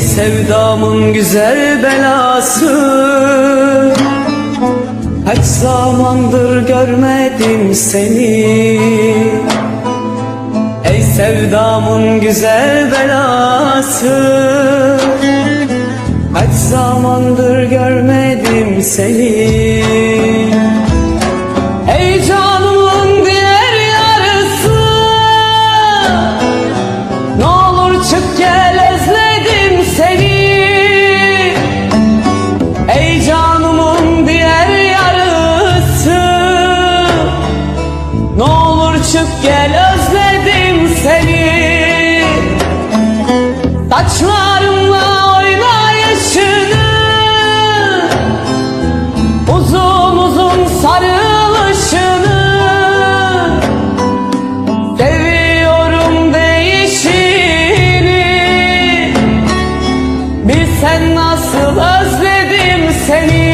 sevdamın güzel belası. Kaç zamandır görmedim seni. Ey sevdamın güzel belası. Kaç zamandır görmedim seni. Ey diğer yarısı. Ne olur çık gel çık gel özledim seni. Saçlarımla oynayışını Uzun uzun sarılışını Seviyorum değişini. Bir sen nasıl özledim seni